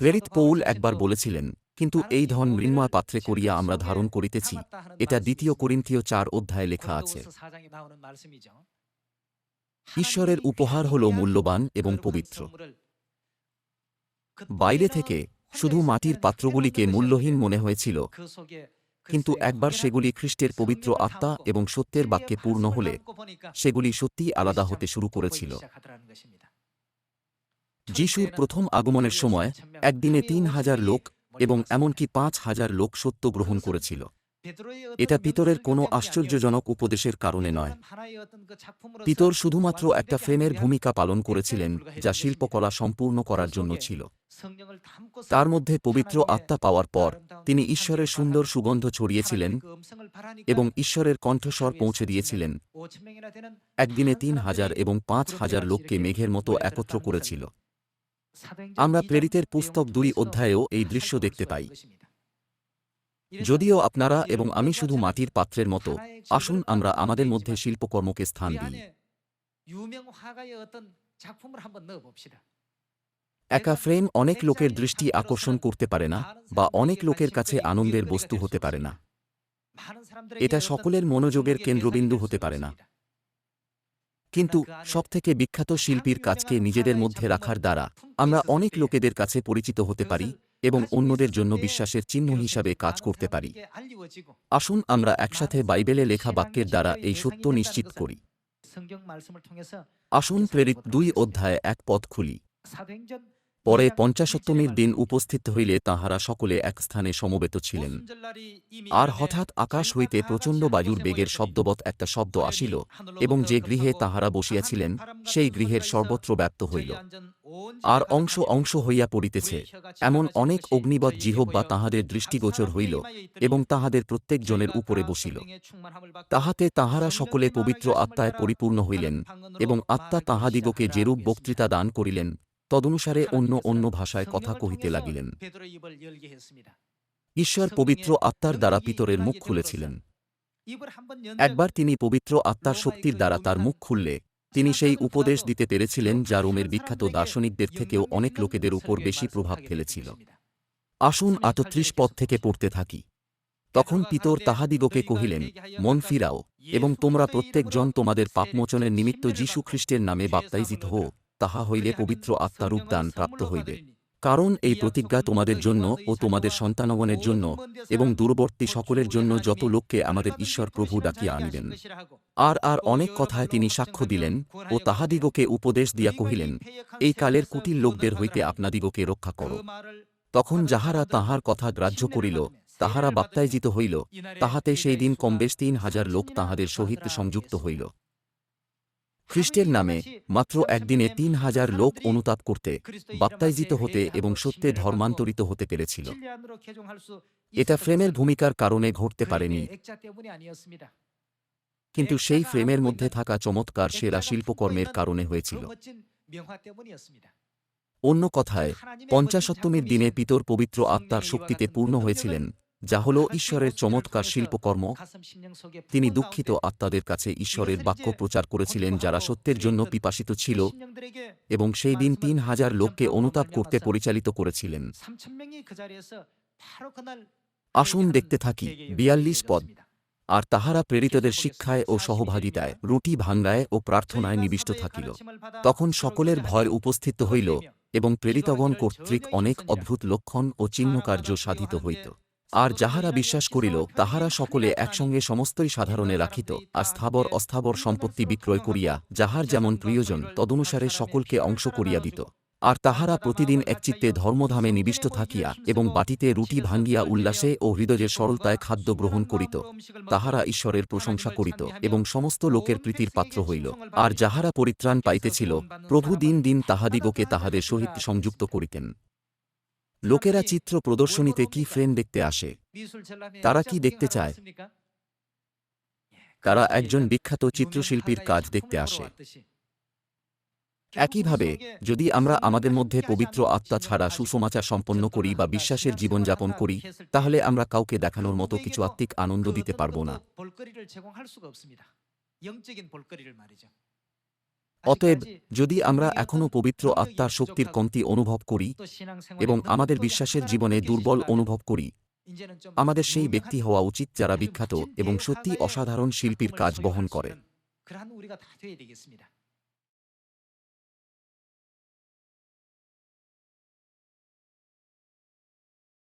প্রেরিত পৌল একবার বলেছিলেন, কিন্তু এই ধন মৃন্ময় পাত্রে করিয়া আমরা ধারণ করিতেছি। এটা দ্বিতীয় করিন্থীয় চার অধ্যায়ে লেখা আছে। ঈশ্বরের উপহার হল মূল্যবান এবং পবিত্র। বাইরে থেকে শুধু মাটির পাত্রগুলিকে মূল্যহীন মনে হয়েছিল, কিন্তু একবার সেগুলি খ্রিস্টের পবিত্র আত্মা এবং সত্যের বাক্যে পূর্ণ হলে সেগুলি সত্যিই আলাদা হতে শুরু করেছিল। যিশুর প্রথম আগমনের সময় একদিনে তিন হাজার লোক এবং এমনকি পাঁচ হাজার লোক সত্য গ্রহণ করেছিল। এটা পিতরের কোনো আশ্চর্যজনক উপদেশের কারণে নয়। পিতর শুধুমাত্র একটা ফ্রেমের ভূমিকা পালন করেছিলেন যা শিল্পকলা সম্পূর্ণ করার জন্য ছিল। তার মধ্যে পবিত্র আত্মা পাওয়ার পর তিনি ঈশ্বরের সুন্দর সুগন্ধ ছড়িয়েছিলেন এবং ঈশ্বরের কণ্ঠস্বর পৌঁছে দিয়েছিলেন। একদিনে তিন হাজার এবং পাঁচ হাজার লোককে মেঘের মতো একত্র করেছিল। আমরা প্রেরিতের পুস্তক দুই অধ্যায়েও এই দৃশ্য দেখতে পাই। যদিও আপনারা এবং আমি শুধু মাটির পাত্রের মতো আসুন আমরা আমাদের মধ্যে শিল্পকর্মকে স্থান দিই। একা ফ্রেম অনেক লোকের দৃষ্টি আকর্ষণ করতে পারে না বা অনেক লোকের কাছে আনন্দের বস্তু হতে পারে না। এটা সকলের মনোযোগের কেন্দ্রবিন্দু হতে পারে না। কিন্তু সবথেকে বিখ্যাত শিল্পীর কাজকে নিজেদের মধ্যে রাখার দ্বারা আমরা অনেক লোকেদের কাছে পরিচিত হতে পারি এবং অন্যদের জন্য বিশ্বাসের চিহ্ন হিসাবে কাজ করতে পারি। আসুন আমরা একসাথে বাইবেলে লেখা বাক্যের দ্বারা এই সত্য নিশ্চিত করি। আসুন প্রেরিত দুই অধ্যায়ে এক পথ খুলি। পরে পঞ্চাশত্তমীর দিন উপস্থিত হইলে তাহারা সকলে এক স্থানে সমবেত ছিলেন। আর হঠাৎ আকাশ হইতে প্রচণ্ড বায়ুর বেগের শব্দবৎ একটা শব্দ আসিল এবং যে গৃহে তাহারা বসিয়াছিলেন, সেই গৃহের সর্বত্র ব্যপ্ত হইল। আর অংশ অংশ হইয়া পড়িতেছে। এমন অনেক অগ্নিবৎ জিহব্বা তাহাদের দৃষ্টিগোচর হইল এবং তাহাদের প্রত্যেক জনের উপরে বসিল। তাহাতে তাহারা সকলে পবিত্র আত্মায় পরিপূর্ণ হইলেন এবং আত্মা তাহাদিগকে যেরূপ বক্তৃতা দান করিলেন তদনুসারে অন্য অন্য ভাষায় কথা কহিতে লাগিলেন। ঈশ্বর পবিত্র আত্মার দ্বারা পিতরের মুখ খুলেছিলেন। একবার তিনি পবিত্র আত্মার শক্তির দ্বারা তার মুখ খুললে তিনি সেই উপদেশ দিতে পেরেছিলেন যা রোমের বিখ্যাত দার্শনিকদের থেকেও অনেক লোকেদের উপর বেশি প্রভাব ফেলেছিল। আসুন আটত্রিশ পদ থেকে পড়তে থাকি। তখন পিতর তাহাদিগকে কহিলেন মন ফিরাও এবং তোমরা প্রত্যেকজন তোমাদের পাপমোচনের নিমিত্ত যীশু খ্রিস্টের নামে বাপ্তাইজিত হো তাহা হইলে পবিত্র আত্মারূপ দান প্রাপ্ত হইবে। কারণ এই প্রতিজ্ঞা তোমাদের জন্য ও তোমাদের সন্তানগণের জন্য এবং দূরবর্তী সকলের জন্য যত লোককে আমাদের ঈশ্বর প্রভু ডাকিয়া আনিবেন। আর আর অনেক কথায় তিনি সাক্ষ্য দিলেন ও তাহাদিগকে উপদেশ দিয়া কহিলেন এই কালের কুটিল লোকদের হইতে আপনাদিগকে রক্ষা করো। তখন যাহারা তাহার কথা গ্রাহ্য করিল তাহারা বাপ্তায়জিত হইল। তাহাতে সেই দিন কমবেশ তিন হাজার লোক তাহাদের সহিত সংযুক্ত হইল খ্রিস্টের নামে মাত্র একদিনে তিন হাজার লোক অনুতাপ করতে, বাপ্তাইজিত হতে এবং সত্যে ধর্মান্তরিত হতে পেরেছিল। এটা ফ্রেমের ভূমিকার কারণে ঘটতে পারেনি। কিন্তু সেই ফ্রেমের মধ্যে থাকা চমৎকার সেরা শিল্পকর্মের কারণে হয়েছিল। অন্য কথায়, পঞ্চাশত্তমীর দিনে পিতর পবিত্র আত্মার শক্তিতে পূর্ণ হয়েছিলেন। যা হল ঈশ্বরের চমৎকার শিল্পকর্ম। তিনি দুঃখিত আত্মাদের কাছে ঈশ্বরের বাক্য প্রচার করেছিলেন যারা সত্যের জন্য পিপাসিত ছিল এবং সেই দিন তিন হাজার লোককে অনুতাপ করতে পরিচালিত করেছিলেন। আসুন দেখতে থাকি, বিয়াল্লিশ পদ। আর তাহারা প্রেরিতদের শিক্ষায় ও সহভাগিতায়, রুটি ভাঙ্গায় ও প্রার্থনায় নিবিষ্ট থাকিল। তখন সকলের ভয় উপস্থিত হইল এবং প্রেরিতগণ কর্তৃক অনেক অদ্ভুত লক্ষণ ও চিহ্নকার্য সাধিত হইত। আর যাহারা বিশ্বাস করিল, তাহারা সকলে একসঙ্গে সমস্তই সাধারণে রাখিত, আর স্থাবর অস্থাবর সম্পত্তি বিক্রয় করিয়া, যাহার যেমন প্রিয়জন, তদনুসারে সকলকে অংশ করিয়া দিত। আর তাহারা প্রতিদিন একচিত্তে ধর্মধামে নিবিষ্ট থাকিয়া, এবং বাটিতে রুটি ভাঙ্গিয়া উল্লাসে ও হৃদয়ের সরলতায় খাদ্য গ্রহণ করিত। তাহারা ঈশ্বরের প্রশংসা করিত, এবং সমস্ত লোকের প্রীতির পাত্র হইল। আর যাহারা পরিত্রাণ পাইতেছিল, প্রভু দিন দিন তাহাদিগকে তাহাদের সহিত সংযুক্ত করিতেন। লোকেরা চিত্র প্রদর্শনীতে কি ফ্রেম দেখতে আসে? তারা কি দেখতে চায়? তারা একজন বিখ্যাত চিত্রশিল্পীর কাজ দেখতে আসে। একইভাবে যদি আমরা আমাদের মধ্যে পবিত্র আত্মা ছাড়া সুসমাচার সম্পন্ন করি বা বিশ্বাসের জীবনযাপন করি তাহলে আমরা কাউকে দেখানোর মতো কিছু আত্মিক আনন্দ দিতে পারব না। অতএব যদি আমরা এখনও পবিত্র আত্মার শক্তির কমতি অনুভব করি এবং আমাদের বিশ্বাসের জীবনে দুর্বল অনুভব করি। আমাদের সেই ব্যক্তি হওয়া উচিত যারা বিখ্যাত এবং সত্যি অসাধারণ শিল্পীর কাজ বহন করে।